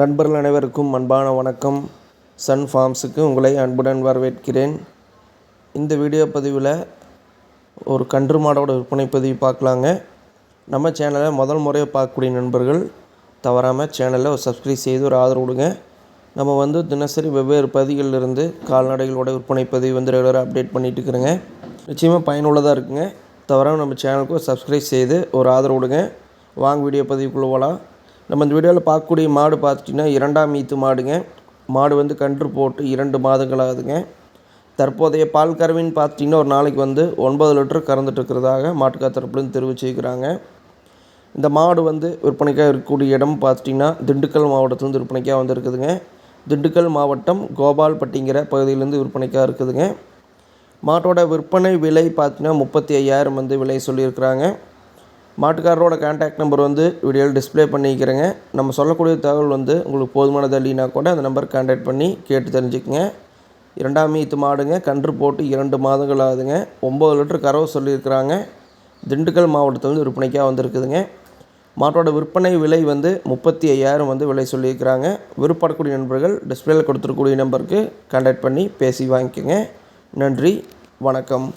நண்பர்கள் அனைவருக்கும் அன்பான வணக்கம். சன் ஃபார்ம்ஸுக்கு உங்களை அன்புடன் வரவேற்கிறேன். இந்த வீடியோ பதிவில் ஒரு கன்று மாடோட விற்பனை பதிவு பார்க்கலாங்க. நம்ம சேனலை முதல் முறையாக பார்க்கக்கூடிய நண்பர்கள் தவறாமல் சேனலை ஒரு சப்ஸ்கிரைப் செய்து ஒரு ஆதரவு கொடுங்க. நம்ம வந்து தினசரி வெவ்வேறு பதிகளிலிருந்து கால்நடைகளோட விற்பனை பதிவு வந்து ரெகுலராக அப்டேட் பண்ணிகிட்டு இருக்கிறேங்க. நிச்சயமாக பயனுள்ளதாக இருக்குங்க. தவறாமல் நம்ம சேனலுக்கு ஒரு சப்ஸ்கிரைப் செய்து ஒரு ஆதரவு கொடுங்க. வாங்க வீடியோ பதிவுக்குள்ளே போகலாம் நம்ம இந்த வீடியோவில் பார்க்கக்கூடிய மாடு பார்த்துட்டிங்கன்னா இரண்டாம் ஈத்து மாடுங்க. மாடு வந்து கன்று போட்டு இரண்டு மாதங்கள் ஆகுதுங்க தற்போதைய பால் கருவின்னு பார்த்துட்டிங்கன்னா ஒரு நாளைக்கு வந்து ஒன்பது லிட்டர் கறந்துட்டு இருக்கிறதாக மாட்டுக்கார் தரப்புலேருந்து தெரிவிச்சிருக்கிறாங்க. இந்த மாடு வந்து விற்பனைக்காக இருக்கக்கூடிய இடம் பார்த்துட்டிங்கன்னா திண்டுக்கல் மாவட்டத்துலேருந்து விற்பனைக்காக வந்துருக்குதுங்க. திண்டுக்கல் மாவட்டம் கோபால்பட்டிங்கிற பகுதியிலேருந்து விற்பனைக்காக இருக்குதுங்க. மாட்டோட விற்பனை விலை பார்த்தீங்கன்னா முப்பத்தி ஐயாயிரம் வந்து விலை சொல்லியிருக்கிறாங்க. மாட்டுக்காரரோட கான்டாக்ட் நம்பர் வந்து வீடியோவில் டிஸ்ப்ளே பண்ணிக்கிறேங்க. நம்ம சொல்லக்கூடிய தகவல் வந்து உங்களுக்கு போதுமானது இல்லைனா கூட அந்த நம்பர் கான்டாக்ட் பண்ணி கேட்டு தெரிஞ்சுக்கங்க. இரண்டாம் ஈத்து மாடுங்க. கன்று போட்டு இரண்டு மாதங்கள் ஆகுதுங்க. ஒம்பது லிட்டர் கறவை சொல்லியிருக்கிறாங்க. திண்டுக்கல் மாவட்டத்துலேருந்து விற்பனைக்காக வந்திருக்குதுங்க. மாட்டோட விற்பனை விலை வந்து முப்பத்தி ஐயாயிரம் வந்து விலை சொல்லியிருக்கிறாங்க. விருப்பப்படக்கூடிய நண்பர்கள் டிஸ்பிளேயில் கொடுத்துருக்கூடிய நம்பருக்கு கான்டாக்ட் பண்ணி பேசி வாங்கிக்கோங்க. நன்றி. வணக்கம்.